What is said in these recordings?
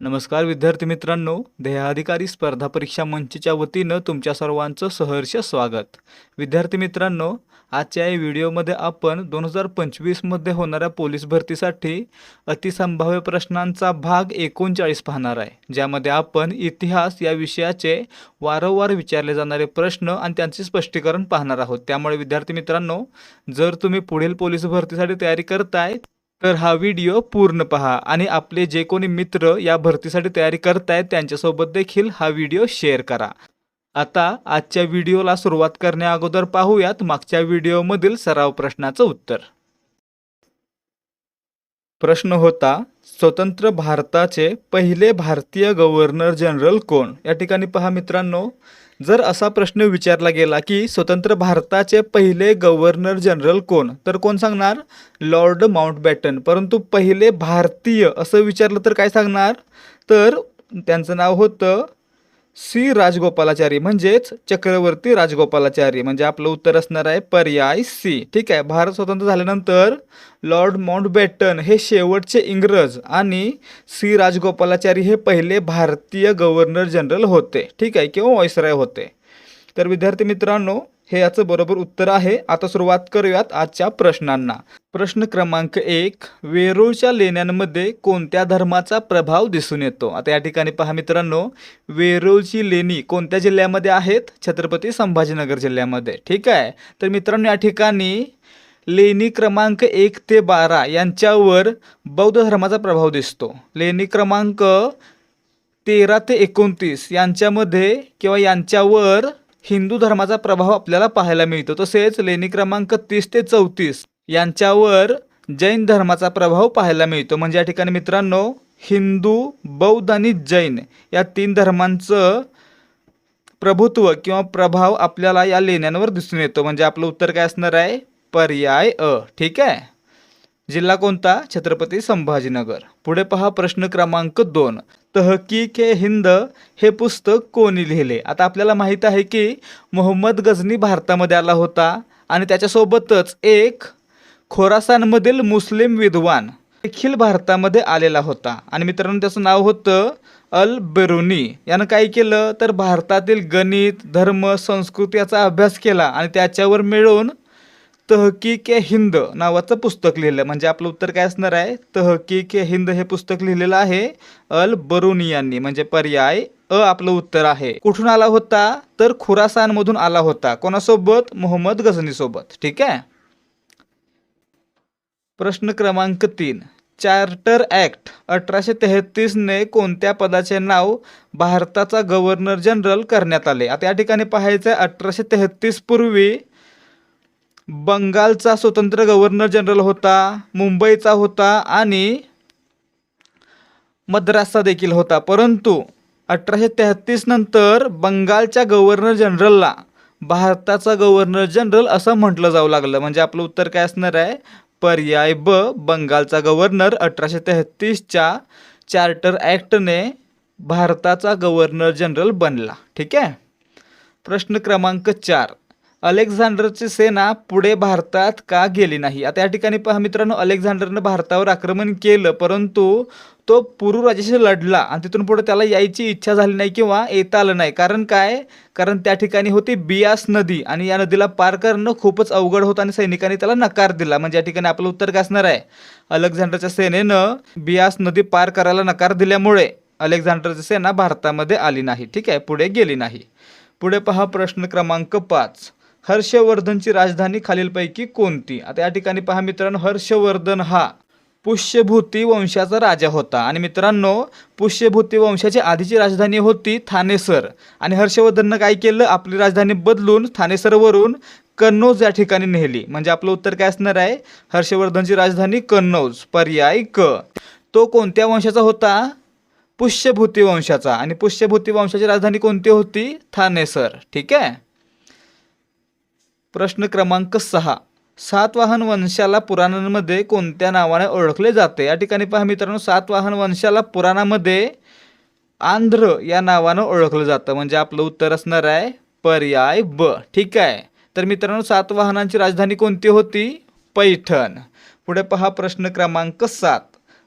नमस्कार विद्यार्थी मित्रांनो ध्येयाधिकारी स्पर्धा परीक्षा मंचच्या वतीनं तुमच्या सर्वांचं सहर्ष स्वागत. विद्यार्थी मित्रांनो आजच्या या व्हिडिओमध्ये आपण दोन हजार पंचवीसमध्ये होणाऱ्या पोलीस भरतीसाठी अतिसंभाव्य प्रश्नांचा भाग एकोणचाळीस पाहणार आहे. ज्यामध्ये आपण इतिहास या विषयाचे वारंवार विचारले जाणारे प्रश्न आणि त्यांचे स्पष्टीकरण पाहणार आहोत. त्यामुळे विद्यार्थी मित्रांनो जर तुम्ही पुढील पोलीस भरतीसाठी तयारी करताय तर हा व्हिडिओ पूर्ण पहा आणि आपले जे कोणी मित्र या भरतीसाठी तयारी करतायत त्यांच्यासोबत देखील हा व्हिडिओ शेअर करा. आता आजच्या व्हिडिओला सुरुवात करण्याअगोदर पाहूयात मागच्या व्हिडिओमधील सराव प्रश्नाचं उत्तर. प्रश्न होता स्वतंत्र भारताचे पहिले भारतीय गव्हर्नर जनरल कोण? या ठिकाणी पहा मित्रांनो जर असा प्रश्न विचारला गेला की स्वतंत्र भारताचे पहिले गव्हर्नर जनरल कोण? तर कोण सांगणार? Lord Mountbatten. परंतु पहिले भारतीय असं विचारलं तर काय सांगणार? तर त्यांचं नाव होतं सी राजगोपालाचारी म्हणजेच चक्रवर्ती राजगोपालाचारी म्हणजे आपलं उत्तर असणार आहे पर्याय सी. ठीक आहे भारत स्वतंत्र झाल्यानंतर लॉर्ड माउंटबॅटन हे शेवटचे इंग्रज आणि सी राजगोपालाचारी हे पहिले भारतीय गव्हर्नर जनरल होते. ठीक आहे किंवा व्हॉइसराय होते. तर विद्यार्थी मित्रांनो हे याचं बरोबर उत्तर आहे. आता सुरुवात करूयात आजच्या प्रश्नांना. प्रश्न क्रमांक एक वेरूळच्या लेण्यांमध्ये कोणत्या धर्माचा प्रभाव दिसून येतो? आता या ठिकाणी पहा मित्रांनो वेरूळची लेणी कोणत्या जिल्ह्यामध्ये आहेत? छत्रपती संभाजीनगर जिल्ह्यामध्ये. ठीक आहे? तर मित्रांनो या ठिकाणी लेणी क्रमांक एक ते बारा यांच्यावर बौद्ध धर्माचा प्रभाव दिसतो. लेणी क्रमांक तेरा ते एकोणतीस यांच्यामध्ये किंवा यांच्यावर हिंदू धर्माचा प्रभाव आपल्याला पाहायला मिळतो. तसेच लेणी क्रमांक तीस ते चौतीस यांच्यावर जैन धर्माचा प्रभाव पाहायला मिळतो. म्हणजे या ठिकाणी मित्रांनो हिंदू बौद्ध आणि जैन या तीन धर्मांचं प्रभुत्व किंवा प्रभाव आपल्याला या लेण्यांवर दिसून येतो. म्हणजे आपलं उत्तर काय असणार आहे? पर्याय अ. ठीक आहे? जिल्हा कोणता? छत्रपती संभाजीनगर. पुढे पहा प्रश्न क्रमांक दोन. तहकीक ए हिंद हे पुस्तक कोणी लिहिले? आता आपल्याला माहीत आहे की मोहम्मद गझनी भारतामध्ये आला होता आणि त्याच्यासोबतच एक खोरासानमधील मुस्लिम विद्वान देखील भारतामध्ये आलेला होता. आणि मित्रांनो त्याचं नाव होतं अल बेरुनी. यानं काय केलं? तर भारतातील गणित धर्म संस्कृती याचा अभ्यास केला आणि त्याच्यावर मिळून तहकीक ए हिंद नावाचं पुस्तक लिहिलं. म्हणजे आपलं उत्तर काय असणार आहे? तहकीक ए हिंद हे पुस्तक लिहिलेलं आहे अल बरुनी यांनी म्हणजे पर्याय अ आपलं उत्तर आहे. कुठून आला होता? तर खुरासानमधून आला होता. कोणासोबत? मोहम्मद गझनीसोबत. ठीक आहे? प्रश्न क्रमांक तीन. चार्टर ॲक्ट अठराशे तेहतीसने कोणत्या पदाचे नाव भारताचा गव्हर्नर जनरल करण्यात आले? आता या ठिकाणी पाहायचं आहे अठराशे तेहतीस पूर्वी बंगालचा स्वतंत्र गव्हर्नर जनरल होता मुंबईचा होता आणि मद्रासचा देखील होता. परंतु अठराशे तेहतीस नंतर बंगालच्या गव्हर्नर जनरलला भारताचा गव्हर्नर जनरल असं म्हटलं जाऊ लागलं. म्हणजे आपलं उत्तर काय असणार आहे? पर्याय ब बंगालचा गव्हर्नर अठराशे तेहतीसच्या चार्टर ॲक्टने भारताचा गव्हर्नर जनरल बनला. ठीक आहे? प्रश्न क्रमांक चार. अलेक्झांडरची सेना पुढे भारतात का गेली नाही? आता या ठिकाणी पहा मित्रांनो अलेक्झांडरनं भारतावर आक्रमण केलं परंतु तो पुरू राजाशी लढला आणि तिथून पुढे त्याला यायची इच्छा झाली नाही किंवा येता आलं नाही. कारण काय? कारण त्या ठिकाणी होती बियास नदी आणि या नदीला पार करणं खूपच अवघड होतं आणि सैनिकांनी त्याला नकार दिला. म्हणजे या ठिकाणी आपलं उत्तर काय असणार आहे. अलेक्झांडरच्या सेनेनं बियास नदी पार करायला नकार दिल्यामुळे अलेक्झांडरची सेना भारतामध्ये आली नाही. ठीक आहे? पुढे गेली नाही. पुढे पहा प्रश्न क्रमांक पाच. हर्षवर्धनची राजधानी खालीलपैकी कोणती? आता या ठिकाणी पहा मित्रांनो हर्षवर्धन हा पुष्यभूती वंशाचा राजा होता. आणि मित्रांनो पुष्यभूती वंशाची आधीची राजधानी होती थानेसर आणि हर्षवर्धननं काय केलं? आपली राजधानी बदलून थानेसरवरून कन्नौज या ठिकाणी नेली. म्हणजे आपलं उत्तर काय असणार आहे? हर्षवर्धनची राजधानी कन्नौज. पर्याय क. तो कोणत्या वंशाचा होता? पुष्यभूती वंशाचा. आणि पुष्यभूती वंशाची राजधानी कोणती होती? थानेसर ठीक आहे? प्रश्न क्रमांक सहा. सातवाहन वंशाला पुराणांमध्ये कोणत्या नावाने ओळखले जाते? या ठिकाणी पहा मित्रांनो सातवाहन वंशाला पुराणामध्ये आंध्र या नावानं ओळखलं जातं. म्हणजे आपलं उत्तर असणार आहे पर्याय ब. ठीक आहे. तर मित्रांनो सातवाहनांची राजधानी कोणती होती? पैठण. पुढे पहा प्रश्न क्रमांक सात.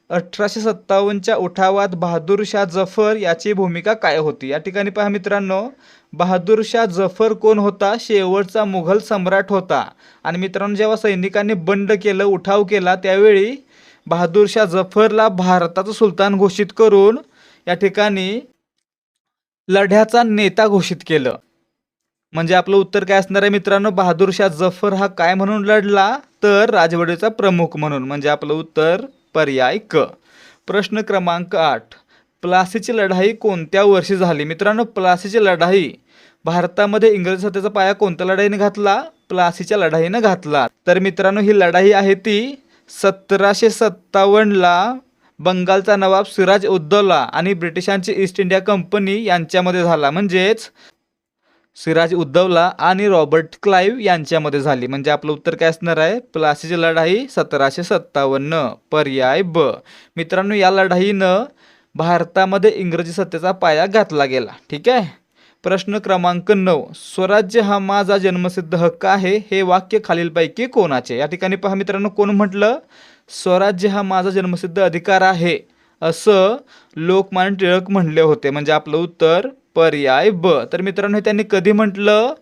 अठराशे सत्तावन्नच्या उठावात बहादूर शाह जफर याची भूमिका काय होती? या ठिकाणी पहा मित्रांनो बहादूर शाह जफर कोण होता? शेवटचा मुघल सम्राट होता. आणि मित्रांनो जेव्हा सैनिकांनी बंड केलं उठाव केला त्यावेळी बहादूर शाह जफरला भारताचा सुलतान घोषित करून या ठिकाणी लढ्याचा नेता घोषित केलं. म्हणजे आपलं उत्तर काय असणार आहे मित्रांनो? बहादूर शाह जफर हा काय म्हणून लढला? तर राजवटीचा प्रमुख म्हणून म्हणजे आपलं उत्तर पर्याय क. प्रश्न क्रमांक आठ. प्लासीची लढाई कोणत्या वर्षी झाली? मित्रांनो प्लासीची लढाई भारतामध्ये इंग्रज सत्तेचा पाया कोणत्या लढाईने घातला? प्लासीच्या लढाईनं घातला. तर मित्रांनो ही लढाई आहे ती सतराशे सत्तावन्नला बंगालचा नवाब सिराज उद्दौला आणि ब्रिटिशांची ईस्ट इंडिया कंपनी यांच्यामध्ये झाला. म्हणजेच सिराज उद्दौला आणि रॉबर्ट क्लाईव्ह यांच्यामध्ये झाली. म्हणजे आपलं उत्तर काय असणार आहे? प्लासीची लढाई सतराशे सत्तावन्न पर्याय ब. मित्रांनो या लढाईनं भारतामध्ये इंग्रजी सत्तेचा पाया घातला गेला. ठीक आहे? प्रश्न क्रमांक नऊ. स्वराज्य हा माझा जन्मसिद्ध हक्क आहे हे वाक्य खालीलपैकी कोणाचे? या ठिकाणी पहा मित्रांनो कोण म्हटलं? स्वराज्य हा माझा जन्मसिद्ध अधिकार आहे असं लोकमान्य टिळक म्हणले होते. म्हणजे आपलं उत्तर पर्याय ब. तर मित्रांनो हे त्यांनी कधी म्हटलं?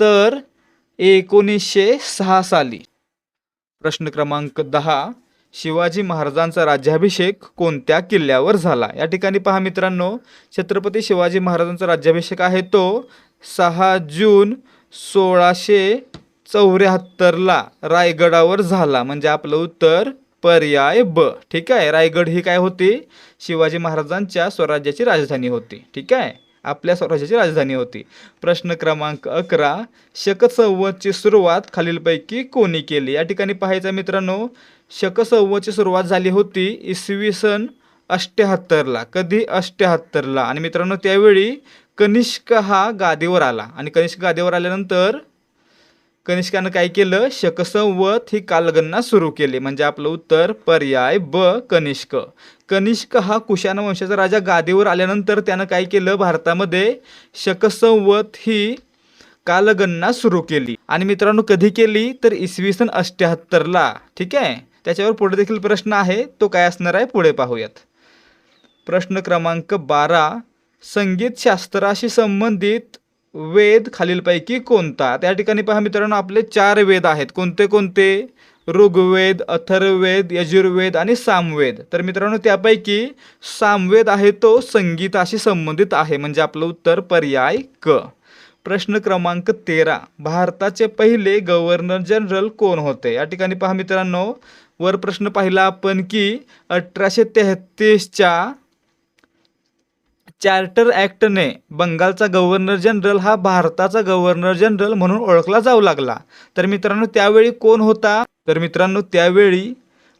तर एकोणीसशे सहा साली. प्रश्न क्रमांक दहा. शिवाजी महाराजांचा राज्याभिषेक कोणत्या किल्ल्यावर झाला? या ठिकाणी पहा मित्रांनो छत्रपती शिवाजी महाराजांचा राज्याभिषेक आहे तो सहा जून सोळाशे चौऱ्याहत्तरला रायगडावर झाला. म्हणजे आपलं उत्तर पर्याय ब. ठीक आहे? रायगड ही काय होती? शिवाजी महाराजांच्या स्वराज्याची राजधानी होती. ठीक आहे? आपल्या स्वराज्याची राजधानी होती. प्रश्न क्रमांक अकरा शक संवतची सुरुवात खालीलपैकी कोणी केली? या ठिकाणी पाहायचं मित्रांनो शक सुरुवात झाली होती इसवी सन अष्ट्याहत्तरला कधी अष्ट्याहत्तरला आणि मित्रांनो त्यावेळी कनिष्क हा गादीवर आला. आणि कनिष्क गादीवर आल्यानंतर कनिष्कानं काय केलं? शकसंवत ही कालगणना सुरू केली. म्हणजे आपलं उत्तर पर्याय ब कनिष्क. कनिष्क हा कुशाण वंशाचा राजा गादीवर आल्यानंतर त्यानं काय केलं? भारतामध्ये शकसंवत ही कालगणना सुरू केली. आणि मित्रांनो कधी केली? तर इसवी सन अष्ट्याहत्तरला ठीक आहे? त्याच्यावर पुढे देखील प्रश्न आहे तो काय असणार आहे? पुढे पाहूयात. प्रश्न क्रमांक बारा संगीतशास्त्राशी संबंधित वेद खालीलपैकी कोणता? त्या ठिकाणी पहा मित्रांनो आपले चार वेद आहेत. कोणते कोणते? ऋग्वेद अथर्ववेद यजुर्वेद आणि सामवेद. तर मित्रांनो त्यापैकी सामवेद आहे तो संगीताशी संबंधित आहे. म्हणजे आपलं उत्तर पर्याय क. प्रश्न क्रमांक तेरा भारताचे पहिले गव्हर्नर जनरल कोण होते? या ठिकाणी पहा मित्रांनो वर प्रश्न पाहिला आपण की अठराशे तेहतीसच्या चार्टर ॲक्टने बंगालचा गव्हर्नर जनरल हा भारताचा गव्हर्नर जनरल म्हणून ओळखला जाऊ लागला. तर मित्रांनो त्यावेळी कोण होता? तर मित्रांनो त्यावेळी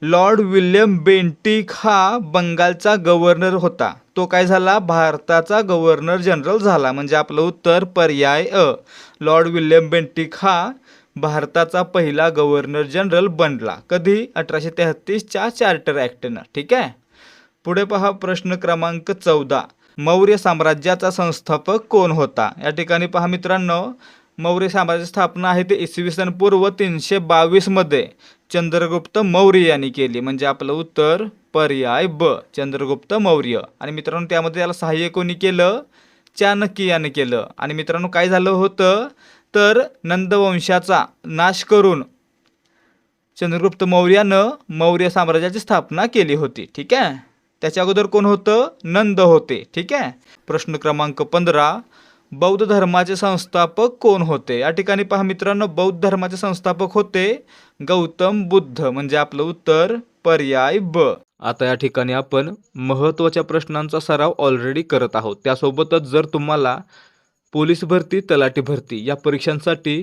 लॉर्ड विल्यम बेंटिक हा बंगालचा गव्हर्नर होता. तो काय झाला? भारताचा गव्हर्नर जनरल झाला. म्हणजे आपलं उत्तर पर्याय अ. लॉर्ड विल्यम बेंटिक हा भारताचा पहिला गव्हर्नर जनरल बनला. कधी? अठराशे तेहतीसच्या चार्टर ॲक्टनं ठीक आहे? पुढे पहा प्रश्न क्रमांक चौदा. मौर्य साम्राज्याचा संस्थापक कोण होता? या ठिकाणी पहा मित्रांनो. मौर्य साम्राज्याची स्थापना आहे ते इसवी सन पूर्व तीनशे बावीसमध्ये चंद्रगुप्त मौर्य यांनी केली. म्हणजे आपलं उत्तर पर्याय ब. चंद्रगुप्त मौर्य. आणि मित्रांनो त्यामध्ये त्याला सहाय्य कोणी केलं? चाणक्य याने केलं. आणि मित्रांनो काय झालं होतं? तर नंदवंशाचा नाश करून चंद्रगुप्त मौर्यानं मौर्य साम्राज्याची स्थापना केली होती. ठीक आहे? त्याच्या अगोदर कोण होतं? नंद होते. ठीक आहे? प्रश्न क्रमांक पंधरा बौद्ध धर्माचे संस्थापक कोण होते? या ठिकाणी पहा मित्रांनो बौद्ध धर्माचे संस्थापक होते गौतम बुद्ध. म्हणजे आपलं उत्तर पर्याय ब. आता या ठिकाणी आपण महत्त्वाच्या प्रश्नांचा सराव ऑलरेडी करत आहोत. त्यासोबतच जर तुम्हाला पोलीस भरती तलाठी भरती या परीक्षांसाठी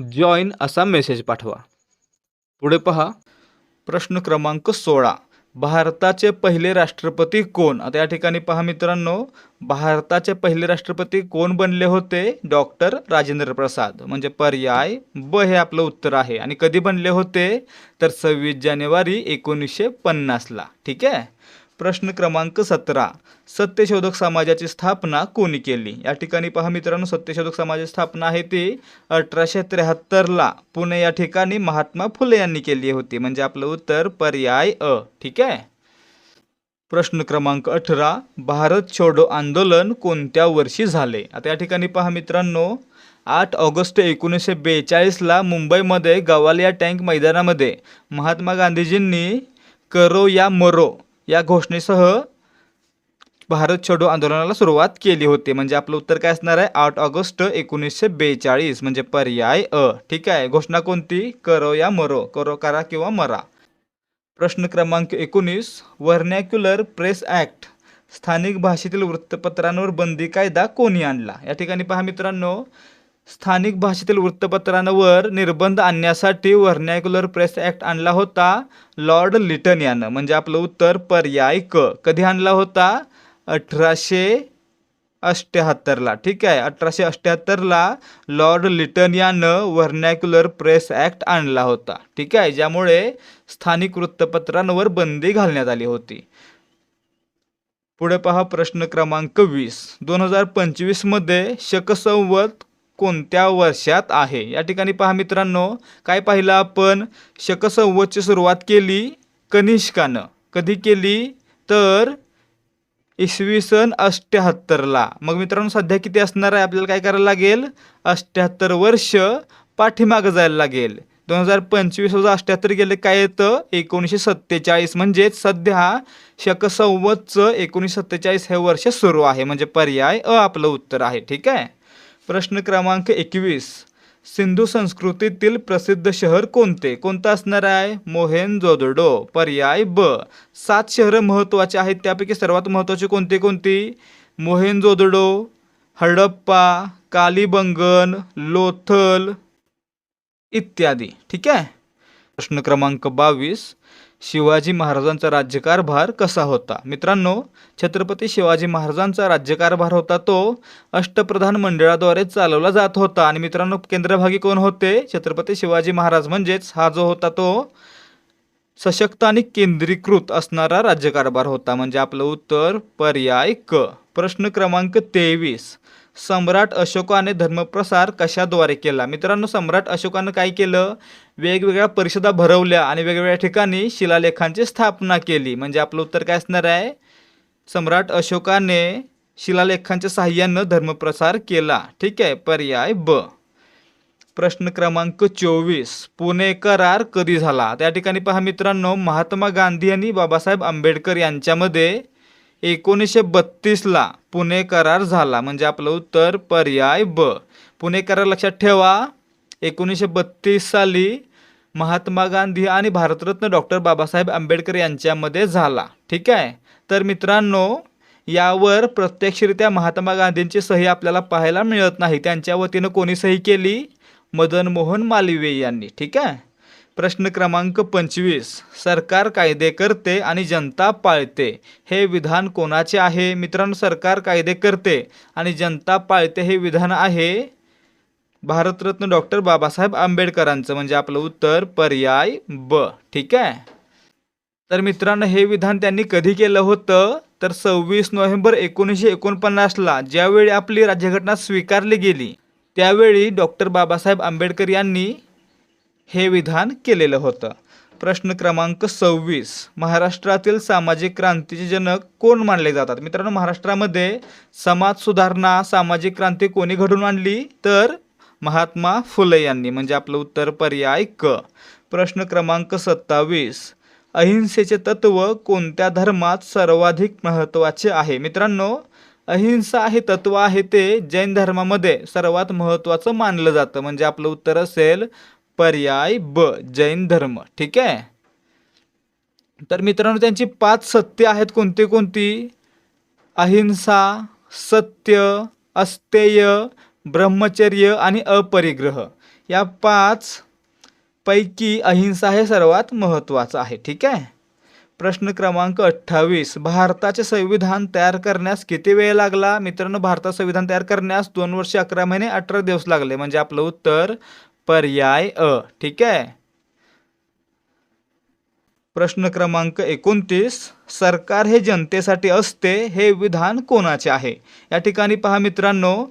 जॉईन असा मेसेज पाठवा. पुढे पहा. प्रश्न क्रमांक सोळा. भारताचे पहिले राष्ट्रपती कोण? आता या ठिकाणी पहा मित्रांनो. भारताचे पहिले राष्ट्रपती कोण बनले होते? डॉक्टर राजेंद्र प्रसाद. म्हणजे पर्याय ब हे आपलं उत्तर आहे. आणि कधी बनले होते? तर सव्वीस जानेवारी एकोणीसशे पन्नासला. ठीक आहे? प्रश्न क्रमांक सतरा. सत्यशोधक समाजाची स्थापना कोणी केली? या ठिकाणी पहा मित्रांनो सत्यशोधक समाजाची स्थापना आहे ती अठराशे त्र्याहत्तरला पुणे या ठिकाणी महात्मा फुले यांनी केली होती. म्हणजे आपलं उत्तर पर्याय अ. ठीक आहे? प्रश्न क्रमांक अठरा. भारत छोडो आंदोलन कोणत्या वर्षी झाले? आता या ठिकाणी पहा मित्रांनो आठ ऑगस्ट एकोणीसशे बेचाळीसला मुंबईमध्ये गवालिया टँक मैदानामध्ये महात्मा गांधीजींनी करो या मरो या घोषणेसह भारत छोडो आंदोलनाला सुरुवात केली होती. म्हणजे आपलं उत्तर काय असणार आहे? आठ ऑगस्ट एकोणीसशे बेचाळीस. म्हणजे पर्याय अ. ठीक आहे. घोषणा कोणती? करो या मरो. करो करा किंवा मरा. प्रश्न क्रमांक एकोणीस. व्हर्नॅक्युलर प्रेस ॲक्ट. स्थानिक भाषेतील वृत्तपत्रांवर बंदी कायदा कोणी आणला? या ठिकाणी पहा मित्रांनो. स्थानिक भाषेतील वृत्तपत्रांवर निर्बंध आणण्यासाठी व्हर्नॅक्युलर प्रेस ॲक्ट आणला होता. लॉर्ड लिटन यानं म्हणजे आपलं उत्तर पर्याय क कधी आणला होता? अठराशे अष्ट्याहत्तरला ठीक आहे अठराशे अष्ट्याहत्तरला लॉर्ड लिटन यानं व्हर्नॅक्युलर प्रेस ॲक्ट आणला होता. ठीक आहे ज्यामुळे स्थानिक वृत्तपत्रांवर बंदी घालण्यात आली होती. पुढे पहा प्रश्न क्रमांक वीस. दोन हजार पंचवीसमध्ये शकसंवत कोणत्या वर्षात आहे? या ठिकाणी पहा मित्रांनो काय पाहिलं आपण? शकसंवतची सुरुवात केली कनिष्कानं. कधी केली? तर इसवी सन अष्ट्याहत्तरला मग मित्रांनो सध्या किती असणार आहे? आपल्याला काय करायला लागेल? अष्ट्याहत्तर वर्ष पाठीमागं जायला लागेल. दोन हजार पंचवीस हजार अष्ट्याहत्तर गेले काय येतं? एकोणीसशे सत्तेचाळीस. म्हणजेच सध्या शकसंवतचं एकोणीसशे सत्तेचाळीस हे वर्ष सुरू आहे. म्हणजे पर्याय अ आपलं उत्तर आहे. ठीक आहे? प्रश्न क्रमांक एकवीस. सिंधू संस्कृतीतील प्रसिद्ध शहर कोणते? कोणतं असणार आहे? मोहेनजोदडो पर्याय ब. सात शहरं महत्त्वाची आहेत. त्यापैकी सर्वात महत्त्वाची कोणती कोणती? मोहेनजोदडो हडप्पा कालीबंगन लोथल इत्यादी. ठीक आहे? प्रश्न क्रमांक बावीस. शिवाजी महाराजांचा राज्यकारभार कसा होता? मित्रांनो छत्रपती शिवाजी महाराजांचा राज्यकारभार होता तो अष्टप्रधान मंडळाद्वारे चालवला जात होता. आणि मित्रांनो केंद्रभागी कोण होते? छत्रपती शिवाजी महाराज म्हणजेच हा जो होता तो सशक्त आणि केंद्रीकृत असणारा राज्यकारभार होता. म्हणजे आपलं उत्तर पर्याय क. प्रश्न क्रमांक तेवीस. सम्राट अशोकाने धर्मप्रसार कशाद्वारे केला? मित्रांनो सम्राट अशोकानं काय केलं? वेगवेगळ्या परिषदा भरवल्या आणि वेगवेगळ्या ठिकाणी शिलालेखांची स्थापना केली. म्हणजे आपलं उत्तर काय असणार आहे? सम्राट अशोकाने शिलालेखांच्या साह्यानं धर्मप्रसार केला. ठीक आहे पर्याय ब. प्रश्न क्रमांक चोवीस. पुणे करार कधी झाला? त्या ठिकाणी पहा मित्रांनो महात्मा गांधी आणि बाबासाहेब आंबेडकर यांच्यामध्ये एकोणीसशे बत्तीसला पुणे करार झाला. म्हणजे आपलं उत्तर पर्याय ब. पुणे करार लक्षात ठेवा. एकोणीसशे बत्तीस साली महात्मा गांधी आणि भारतरत्न डॉक्टर बाबासाहेब आंबेडकर यांच्यामध्ये झाला. ठीक आहे? तर मित्रांनो यावर प्रत्यक्षरित्या महात्मा गांधींची सही आपल्याला पाहायला मिळत नाही. त्यांच्या वतीनं कोणी सही केली? मदन मोहन मालवीय यांनी. ठीक आहे? प्रश्न क्रमांक पंचवीस. सरकार कायदे करते आणि जनता पाळते. हे विधान कोणाचे आहे? मित्रांनो सरकार कायदे करते आणि जनता पाळते हे विधान आहे भारतरत्न डॉक्टर बाबासाहेब आंबेडकरांचं. म्हणजे आपलं उत्तर पर्याय ब. ठीक आहे? तर मित्रांनो हे विधान त्यांनी कधी केलं होतं? तर सव्वीस नोव्हेंबर एकोणीसशे एकोणपन्नासला ज्यावेळी आपली राज्यघटना स्वीकारली गेली त्यावेळी डॉक्टर बाबासाहेब आंबेडकर यांनी हे विधान केलेलं होतं. प्रश्न क्रमांक सव्वीस. महाराष्ट्रातील सामाजिक क्रांतीचे जनक कोण मानले जातात? मित्रांनो महाराष्ट्रामध्ये समाज सुधारणा सामाजिक क्रांती कोणी घडून आणली? तर महात्मा फुले यांनी. म्हणजे आपलं उत्तर पर्याय क. प्रश्न क्रमांक सत्तावीस. अहिंसेचे तत्व कोणत्या धर्मात सर्वाधिक महत्त्वाचे आहे? मित्रांनो अहिंसा हे तत्व आहे ते जैन धर्मामध्ये सर्वात महत्त्वाचं मानलं जातं. म्हणजे आपलं उत्तर असेल पर्याय ब जैन धर्म ठीक आहे? तर मित्रांनो त्यांची पाच सत्य आहेत. कोणती कोणती? अहिंसा सत्य अस्तेय ब्रह्मचर्य आणि अपरिग्रह. या पाच पैकी अहिंसा हे सर्वात महत्त्वाचं आहे ठीक आहे? प्रश्न क्रमांक अठ्ठावीस. भारताचे संविधान तयार करण्यास किती वेळ लागला? मित्रांनो भारतात संविधान तयार करण्यास दोन वर्षे अकरा महिने अठरा दिवस लागले. म्हणजे आपलं उत्तर पर्याय अ. ठीक आहे? प्रश्न क्रमांक एकोणतीस. सरकार हे जनतेसाठी असते हे विधान कोणाचे आहे? या ठिकाणी पहा मित्रांनो.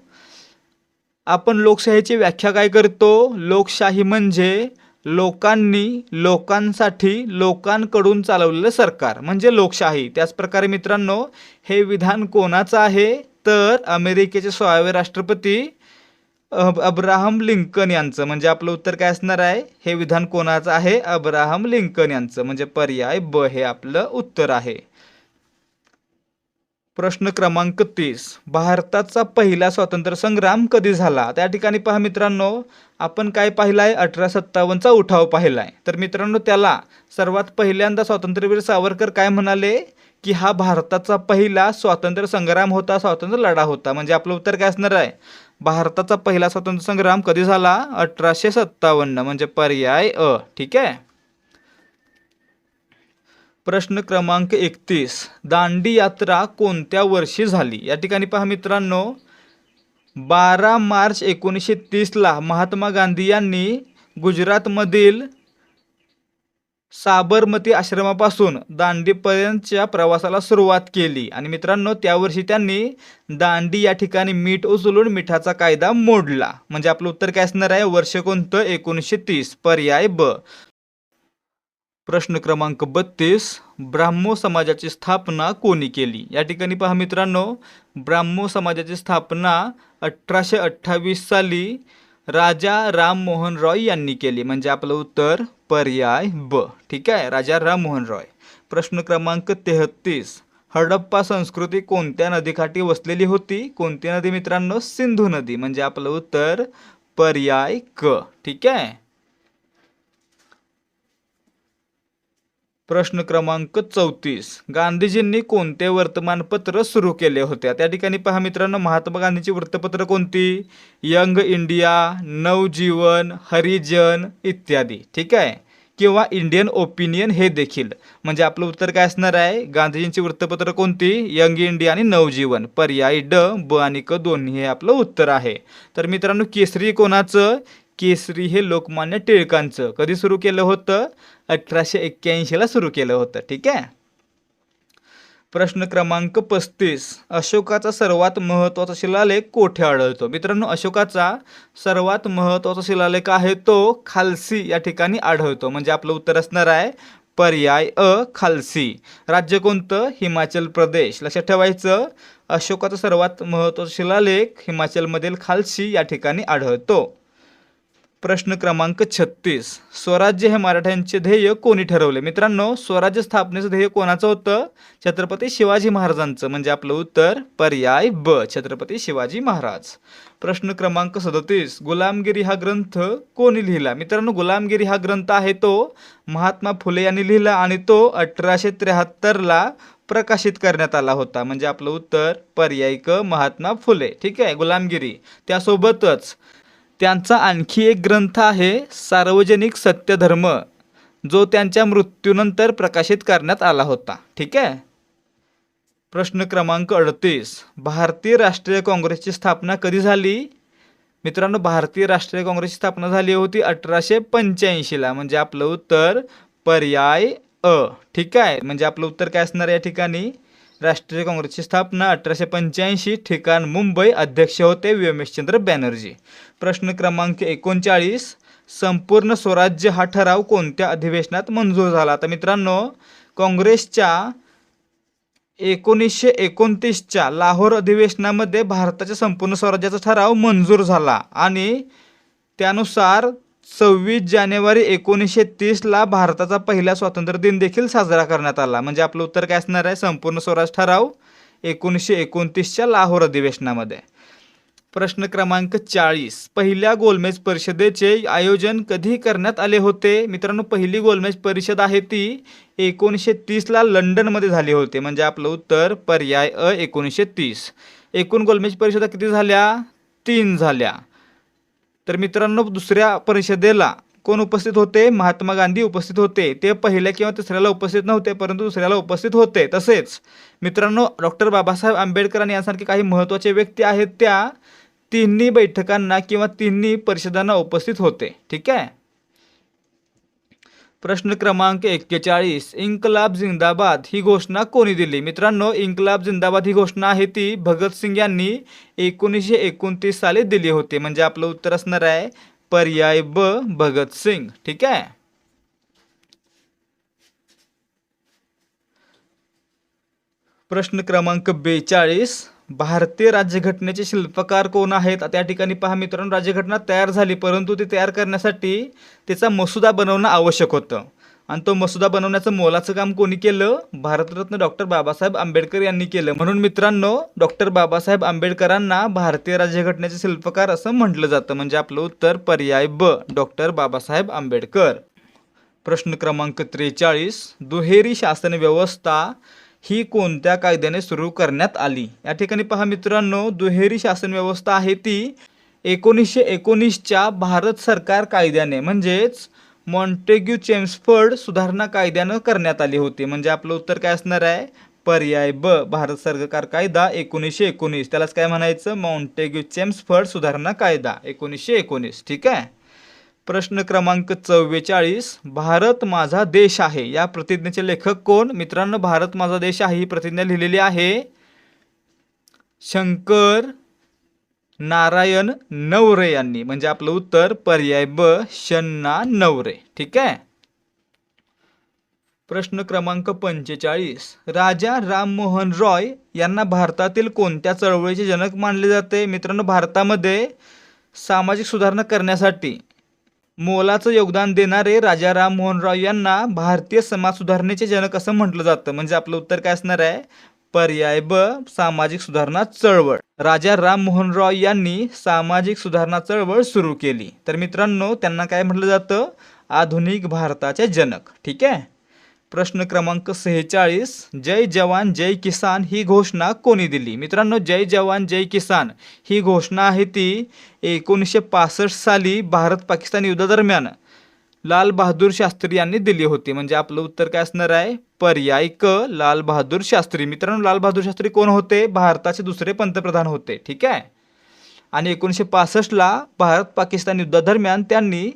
आपण लोकशाहीची व्याख्या काय करतो? लोकशाही म्हणजे लोकांनी लोकांसाठी लोकांकडून चालवलेलं सरकार म्हणजे लोकशाही. त्याचप्रकारे मित्रांनो हे विधान कोणाचं आहे? तर अमेरिकेचे सोळावे राष्ट्रपती अब्राहम लिंकन यांचं. म्हणजे आपलं उत्तर काय असणार आहे? हे विधान कोणाचं आहे? अब्राहम लिंकन यांचं. म्हणजे पर्याय ब हे आपलं उत्तर आहे. प्रश्न क्रमांक तीस. भारताचा पहिला स्वातंत्र्य संग्राम कधी झाला? त्या ठिकाणी पहा मित्रांनो आपण काय पाहिलं आहे अठरा सत्तावन्नचा उठाव पाहिला आहे तर मित्रांनो त्याला सर्वात पहिल्यांदा स्वातंत्र्यवीर सावरकर काय म्हणाले? की हा भारताचा पहिला स्वातंत्र्य संग्राम होता स्वातंत्र्य लढा होता. म्हणजे आपलं उत्तर काय असणार आहे? भारताचा पहिला स्वातंत्र्य संग्राम कधी झाला? अठराशे सत्तावन्न म्हणजे पर्याय अ ठीक आहे? प्रश्न क्रमांक एकतीस. दांडी यात्रा कोणत्या वर्षी झाली? या ठिकाणी पहा मित्रांनो. बारा मार्च एकोणीसशे तीसला महात्मा गांधी यांनी गुजरातमधील साबरमती आश्रमापासून दांडीपर्यंतच्या प्रवासाला सुरुवात केली. आणि मित्रांनो त्या वर्षी त्यांनी दांडी या ठिकाणी मीठ उचलून मिठाचा कायदा मोडला. म्हणजे आपलं उत्तर काय असणार आहे? वर्ष कोणतं? एकोणीसशे तीस. पर्याय ब. प्रश्न क्रमांक बत्तीस. ब्राह्मो समाजाची स्थापना कोणी केली? या ठिकाणी पहा मित्रांनो ब्राह्मो समाजाची स्थापना अठराशे अठ्ठावीस साली राजा राममोहन रॉय यांनी केली. म्हणजे आपलं उत्तर पर्याय ब. ठीक आहे? राजा राममोहन रॉय. प्रश्न क्रमांक तेहतीस. हडप्पा संस्कृती कोणत्या नदीकाठी वसलेली होती? कोणती नदी मित्रांनो? सिंधू नदी. म्हणजे आपलं उत्तर पर्याय क. ठीक आहे? प्रश्न क्रमांक चौतीस. गांधीजींनी कोणते वर्तमानपत्र सुरू केले होते? त्या ठिकाणी पहा मित्रांनो महात्मा गांधीची वृत्तपत्र कोणती? यंग इंडिया नवजीवन हरिजन इत्यादी. ठीक आहे? किंवा इंडियन ओपिनियन हे देखील. म्हणजे आपलं उत्तर काय असणार आहे? गांधीजींची वृत्तपत्र कोणती? यंग इंडिया आणि नवजीवन. पर्याय ड ब आणि क दोन्ही हे आपलं उत्तर आहे. तर मित्रांनो केसरी कोणाचं? केसरी हे लोकमान्य टिळकांचं. कधी सुरू केलं होतं? अठराशे एक्क्याऐंशीला सुरू केलं होतं ठीक आहे? प्रश्न क्रमांक पस्तीस. अशोकाचा सर्वात महत्त्वाचा शिलालेख कोठे आढळतो? मित्रांनो अशोकाचा सर्वात महत्त्वाचा शिलालेख आहे तो खालसी या ठिकाणी आढळतो. म्हणजे आपलं उत्तर असणार आहे पर्याय अ खालसी. राज्य कोणतं? हिमाचल प्रदेश. लक्षात ठेवायचं अशोकाचा सर्वात महत्त्वाचा शिलालेख हिमाचलमधील खालसी या ठिकाणी आढळतो. प्रश्न क्रमांक छत्तीस. स्वराज्य हे मराठ्यांचे ध्येय कोणी ठरवले? मित्रांनो स्वराज्य स्थापनेचं ध्येय कोणाचं होतं? छत्रपती शिवाजी महाराजांचं म्हणजे आपलं उत्तर पर्याय ब छत्रपती शिवाजी महाराज. प्रश्न क्रमांक सदतीस. गुलामगिरी हा ग्रंथ कोणी लिहिला? मित्रांनो गुलामगिरी हा ग्रंथ आहे तो महात्मा फुले यांनी लिहिला आणि तो अठराशे त्र्याहत्तरला प्रकाशित करण्यात आला होता. म्हणजे आपलं उत्तर पर्याय क महात्मा फुले. ठीक आहे गुलामगिरी. त्यासोबतच त्यांचा आणखी एक ग्रंथ आहे सार्वजनिक सत्यधर्म जो त्यांच्या मृत्यूनंतर प्रकाशित करण्यात आला होता. ठीक आहे? प्रश्न क्रमांक अडतीस. भारतीय राष्ट्रीय काँग्रेसची स्थापना कधी झाली? मित्रांनो भारतीय राष्ट्रीय काँग्रेसची स्थापना झाली होती अठराशे पंच्याऐंशीला म्हणजे आपलं उत्तर पर्याय अ. ठीक आहे? म्हणजे आपलं उत्तर काय असणार या ठिकाणी? राष्ट्रीय काँग्रेसची स्थापना अठराशे पंच्याऐंशी ठिकाण मुंबई अध्यक्ष होते व्योमेशचंद्र बॅनर्जी. प्रश्न क्रमांक एकोणचाळीस संपूर्ण स्वराज्य हा ठराव कोणत्या अधिवेशनात मंजूर झाला? तर मित्रांनो काँग्रेसच्या एकोणीसशे एकोणतीसच्या लाहोर अधिवेशनामध्ये भारताच्या संपूर्ण स्वराज्याचा ठराव मंजूर झाला आणि त्यानुसार सव्वीस जानेवारी एकोणीसशे तीसला भारताचा पहिला स्वातंत्र्य दिन देखील साजरा करण्यात आला. म्हणजे आपलं उत्तर काय असणार आहे? संपूर्ण स्वराज ठराव एकोणीसशे एकोणतीसच्या लाहोर अधिवेशनामध्ये. प्रश्न क्रमांक चाळीस. पहिल्या गोलमेज परिषदेचे आयोजन कधी करण्यात आले होते? मित्रांनो पहिली गोलमेज परिषद आहे ती एकोणीसशे तीसला लंडनमध्ये झाली होते. म्हणजे आपलं उत्तर पर्याय अ एकोणीसशे तीस. एकूण गोलमेज परिषदा किती झाल्या? तीन झाल्या. तर मित्रांनो दुसऱ्या परिषदेला कोण उपस्थित होते? महात्मा गांधी उपस्थित होते. ते पहिल्या किंवा तिसऱ्याला उपस्थित नव्हते परंतु दुसऱ्याला उपस्थित होते. तसेच मित्रांनो डॉक्टर बाबासाहेब आंबेडकर आणि यासारखे काही महत्त्वाचे व्यक्ती आहेत त्या तिन्ही बैठकांना किंवा तिन्ही परिषदांना उपस्थित होते. ठीक आहे? प्रश्न क्रमांक एक्केचाळीस इन्कलाब जिंदाबाद ही घोषणा कोणी दिली? मित्रांनो इन्कलाब जिंदाबाद ही घोषणा आहे ती भगतसिंग यांनी एकोणीसशे एकोणतीस साली दिली होती. म्हणजे आपलं उत्तर असणार आहे पर्याय ब भगतसिंग ठीक आहे? प्रश्न क्रमांक बेचाळीस भारतीय राज्यघटनेचे शिल्पकार कोण आहेत? त्या ठिकाणी पहा मित्रांनो राज्यघटना तयार झाली परंतु ती तयार करण्यासाठी त्याचा मसुदा बनवणं आवश्यक होतं. आणि तो मसुदा बनवण्याचं मोलाचं काम कोणी केलं? भारतरत्न डॉक्टर बाबासाहेब आंबेडकर यांनी केलं. म्हणून मित्रांनो डॉक्टर बाबासाहेब आंबेडकरांना भारतीय राज्यघटनेचे शिल्पकार असं म्हटलं जातं. म्हणजे आपलं उत्तर पर्याय ब डॉक्टर बाबासाहेब आंबेडकर. प्रश्न क्रमांक त्रेचाळीस दुहेरी शासन व्यवस्था ही कोणत्या कायद्याने सुरू करण्यात आली? या ठिकाणी पहा मित्रांनो दुहेरी शासन व्यवस्था आहे ती एकोणीसशे एकोणीसच्या भारत सरकार कायद्याने म्हणजेच मॉन्टेग्यू चेम्सफर्ड सुधारणा कायद्यानं करण्यात आली होती. म्हणजे आपलं उत्तर काय असणार आहे? पर्याय ब भारत सरकार कायदा एकोणीसशे एकोणीस. त्यालाच काय म्हणायचं? मॉन्टेग्यू चेम्सफर्ड सुधारणा कायदा एकोणीसशे एकोणीस. ठीक आहे? प्रश्न क्रमांक चव्वेचाळीस भारत माझा देश आहे. या प्रतिज्ञेचे लेखक कोण? मित्रांनो भारत माझा देश आहे ही प्रतिज्ञा लिहिलेली आहे. शंकर नारायण नवरे यांनी. म्हणजे आपलं उत्तर पर्याय ब शन्ना नवरे. ठीक आहे? प्रश्न क्रमांक पंचेचाळीस. राजा राममोहन रॉय यांना भारतातील कोणत्या चळवळीचे जनक मानले जाते? मित्रांनो भारतामध्ये सामाजिक सुधारणा करण्यासाठी मोलाचं योगदान देणारे राजा राममोहन रॉय यांना भारतीय समाज सुधारणेचे जनक असं म्हटलं जातं. म्हणजे आपलं उत्तर काय असणार आहे? पर्याय ब सामाजिक सुधारणा चळवळ. राजा राममोहन रॉय यांनी सामाजिक सुधारणा चळवळ सुरू केली. तर मित्रांनो त्यांना काय म्हटलं जातं? आधुनिक भारताचे जनक. ठीक आहे? प्रश्न क्रमांक सेहेचाळीस जय जवान जय किसान ही घोषणा कोणी दिली? मित्रांनो जय जवान जय किसान ही घोषणा आहे ती एकोणीसशे पासष्ट साली भारत पाकिस्तान युद्धादरम्यान लाल बहादूर शास्त्री यांनी दिली होती. म्हणजे आपलं उत्तर काय असणार आहे? पर्याय क लाल बहादूर शास्त्री. मित्रांनो लाल बहादूर शास्त्री कोण होते? भारताचे दुसरे पंतप्रधान होते. ठीक आहे? आणि एकोणीसशे पासष्टला भारत पाकिस्तान युद्धादरम्यान त्यांनी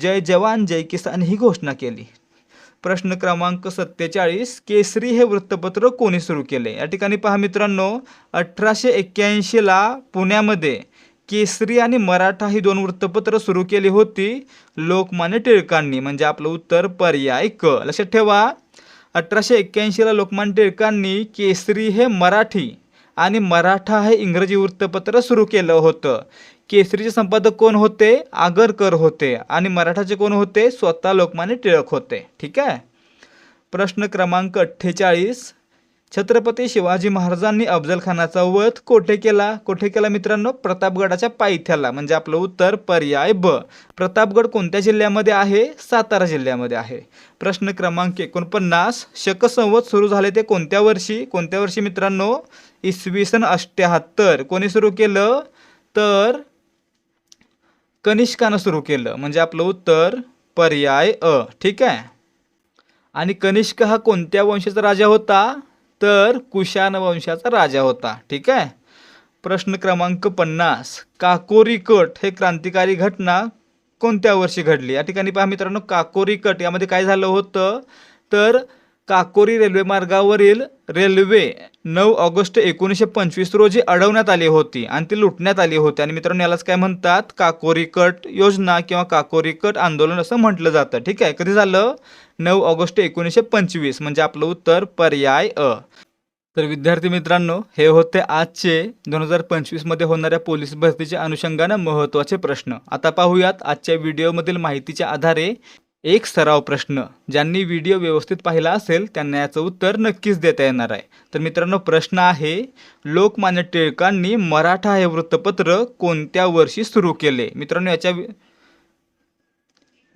जय जवान जय किसान ही घोषणा केली. प्रश्न क्रमांक सत्तेचाळीस केसरी हे वृत्तपत्र कोणी सुरू केले? या ठिकाणी पहा मित्रांनो अठराशे एक्क्याऐंशीला पुण्यामध्ये केसरी आणि मराठा ही दोन वृत्तपत्र सुरू केली होती लोकमान्य टिळकांनी. म्हणजे आपलं उत्तर पर्याय क. लक्षात ठेवा अठराशे एक्क्याऐंशीला लोकमान्य टिळकांनी केसरी हे मराठी आणि मराठा हे इंग्रजी वृत्तपत्र सुरू केलं होतं. केसरीचे संपादक कोण होते? आगरकर होते. आणि मराठाचे कोण होते? स्वतः लोकमान्य टिळक होते. ठीक आहे? प्रश्न क्रमांक अठ्ठेचाळीस. छत्रपती शिवाजी महाराजांनी अफजलखानाचा वध कोठे केला? कोठे केला मित्रांनो? प्रतापगडाच्या पायथ्याला. म्हणजे आपलं उत्तर पर्याय ब. प्रतापगड कोणत्या जिल्ह्यामध्ये आहे? सातारा जिल्ह्यामध्ये आहे. प्रश्न क्रमांक एकोणपन्नास. शकसंवत सुरू झाले ते कोणत्या वर्षी? कोणत्या वर्षी मित्रांनो? इसवी सन अठ्ठ्याहत्तर. कोणी सुरू केलं? तर कनिष्कानं सुरू केलं. म्हणजे आपलं उत्तर पर्याय अ. ठीक आहे? आणि कनिष्क हा कोणत्या वंशाचा राजा होता? तर कुशान वंशाचा राजा होता. ठीक आहे? प्रश्न क्रमांक पन्नास. काकोरी कट हे क्रांतिकारी घटना कोणत्या वर्षी घडली? या ठिकाणी पहा मित्रांनो काकोरी कट यामध्ये काय झालं होतं? तर काकोरी रेल्वे मार्गावरील रेल्वे नऊ ऑगस्ट एकोणीसशे पंचवीस रोजी अडवण्यात आली होती आणि ती लुटण्यात आली होती. आणि मित्रांनो यालाच काय म्हणतात? काकोरी कट योजना किंवा काकोरी कट आंदोलन असं म्हटलं जातं. ठीक आहे? कधी झालं? नऊ ऑगस्ट एकोणीसशे पंचवीस. म्हणजे आपलं उत्तर पर्याय अ. तर विद्यार्थी मित्रांनो हे होते आजचे दोन हजार पंचवीसमध्ये होणाऱ्या पोलीस भरतीच्या अनुषंगानं महत्त्वाचे प्रश्न. आता पाहूयात आजच्या व्हिडिओमधील माहितीच्या आधारे एक सराव प्रश्न. ज्यांनी व्हिडिओ व्यवस्थित पाहिला असेल त्यांना याचं उत्तर नक्कीच देता येणार आहे. तर मित्रांनो प्रश्न आहे लोकमान्य टिळकांनी मराठा हे वृत्तपत्र कोणत्या वर्षी सुरू केले? मित्रांनो याच्या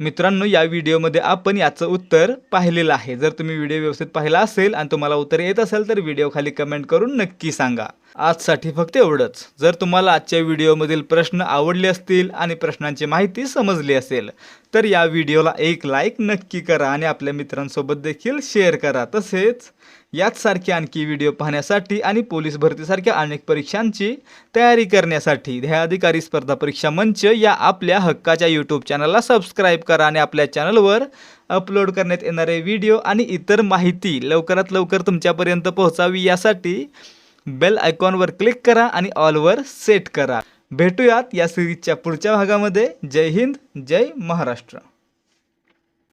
मित्रांनो या व्हिडिओमध्ये आपण याचं उत्तर पाहिलेलं आहे. जर तुम्ही व्हिडिओ व्यवस्थित पाहिला असेल आणि तुम्हाला उत्तर येत असेल तर व्हिडिओ खाली कमेंट करून नक्की सांगा. आजसाठी फक्त एवढंच. जर तुम्हाला आजच्या व्हिडिओमधील प्रश्न आवडले असतील आणि प्रश्नांची माहिती समजली असेल तर या व्हिडिओला एक लाईक नक्की करा आणि आपल्या मित्रांसोबत देखील शेअर करा. तसेच याचसारखे आणखी व्हिडिओ पाहण्यासाठी आणि पोलीस भरतीसारख्या अनेक परीक्षांची तयारी करण्यासाठी ध्येय अधिकारी स्पर्धा परीक्षा मंच या आपल्या हक्काच्या यूट्यूब चॅनलला सबस्क्राईब करा आणि आपल्या चॅनलवर अपलोड करण्यात येणारे व्हिडिओ आणि इतर माहिती लवकरात लवकर तुमच्यापर्यंत पोहोचावी यासाठी बेल आयकॉनवर क्लिक करा आणि ऑलवर सेट करा. भेटूयात या सिरीजच्या पुढच्या भागामध्ये. जय हिंद जय महाराष्ट्र.